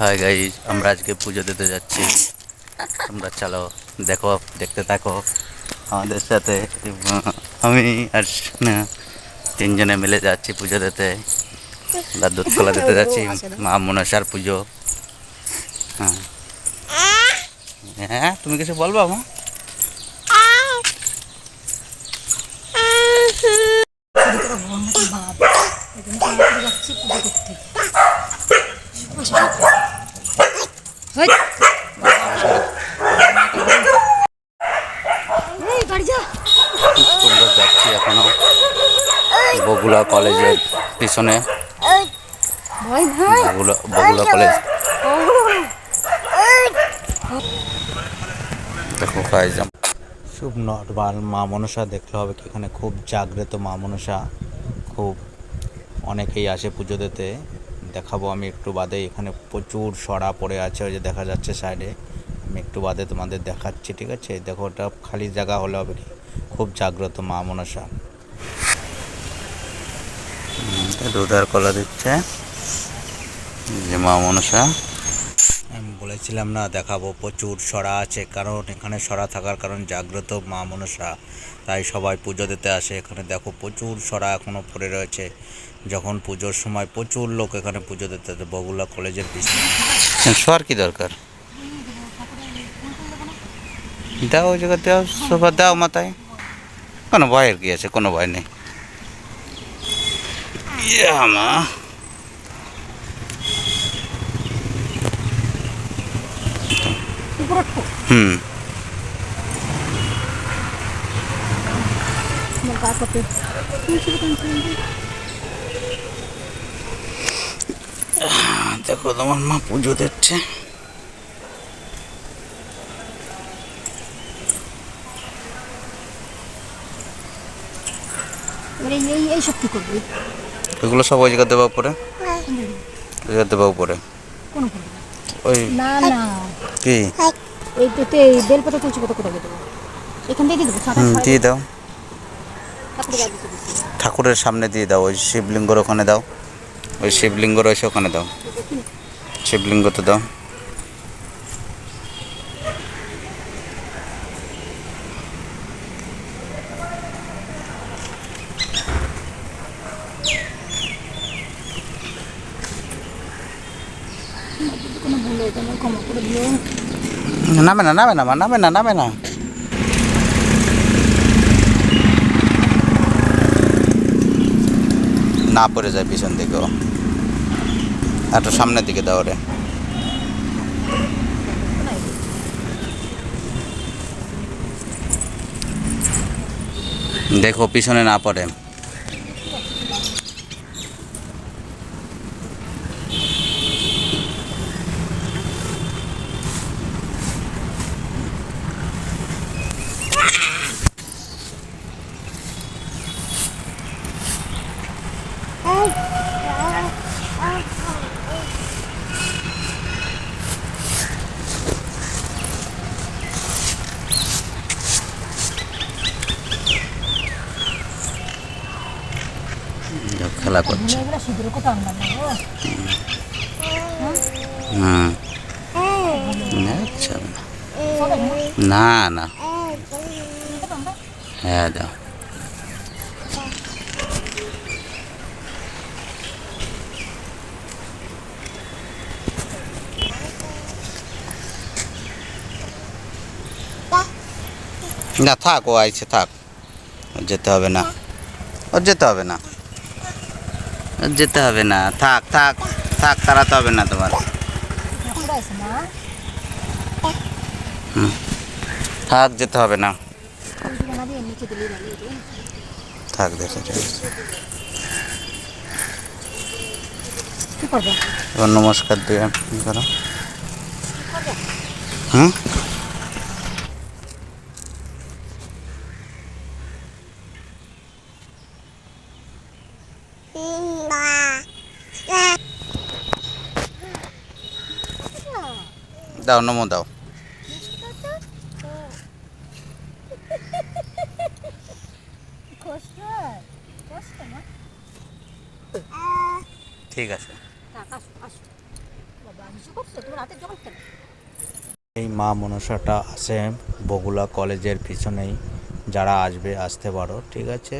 Hi guys আমরা আজকে পুজো দিতে যাচ্ছি। তোমরা চলো, দেখো, দেখতে থাকো। আমাদের সাথে, আমি আর তিনজনে মিলে যাচ্ছি পুজো দিতে। আমরা দুধ কলা দিতে যাচ্ছি, মা মনসার পুজো। হ্যাঁ। হ্যাঁ তুমি কিছু বলবা, মা? যাচ্ছি পুজো করতে। তোমরা যাচ্ছি এখনও। বগুলা কলেজের পিছনে। বগুলা বগুলা কলেজ। দেখো গাইজ শুভ নর্মাল মা মনসা দেখলে হবে কি এখানে খুব জাগ্রত মা মনসা। খুব অনেকেই আসে পুজো দিতে। দেখাবো। আমি একটু বাদে এখানে প্রচুর সরা পড়ে আছে, ওই যে দেখা যাচ্ছে সাইডে আমি একটু বাদে তোমাদের দেখাচ্ছি, ঠিক আছে? দেখো, ওটা খালি জায়গা হলে হবে খুব জাগ্রত মা মনসা। দুধার কলা দিচ্ছে। যে মা মনসা। বলেছিলাম না, দেখাবো। প্রচুর সরা আছে, কারণ এখানে সরা থাকার কারণ জাগ্রত মা মনসা তাই সবাই পুজো দিতে আসে। এখানে দেখো প্রচুর সরা এখনও পড়ে রয়েছে। যখন পুজোর সময় প্রচুর লোক এখানে পুজো দিতে আসে বগুলা কলেজের পিছনে। সর কি দরকার? দাও ওই জায়গা দাও সোফা দাও মাথায়। কোনো ভয়ের কি আছে? কোনো ভয় নেই। মা উপরে উঠো। হুম। দেখো তোমার মা পুজো দিচ্ছে। এগুলো সব ওই জায়গা দেওয়া উপরে? জায়গা দেওয়া উপরে। কোন ওই না না। কি? এই তে বেলপাতা তুলছি কত করে দেবো এখান থেকে দিয়ে দেবো হুম, দিয়ে দাও। ঠাকুরের সামনে দিয়ে দাও ওই শিবলিঙ্গর ওখানে দাও। ওই শিবলিঙ্গ রয়েছে ওখানে দাও। শিবলিঙ্গ তো দাও। নামে না নামে না না নামে না না পড়ে যায় পিছন দিকেও। একটু সামনের দিকে দাও দেখো, পিছনে না পড়ে। খেলা করছে। না। না হ্যাঁ দাও। না, থাক, ও আইছে, থাক। যেতে হবে না। ওর যেতে হবে না। যেতে হবে না। থাক থাক থাক তাড়াতে হবে না তোমার। থাক যেতে হবে না। থাক দেখে এবার নমস্কার দিয়ে করো। হুম? দাও, নমো দাও। ঠিক আছে। এই মা মনসাটা আছে বগুলা কলেজের পিছনেই। যারা আসবে, আসতে পারো, ঠিক আছে?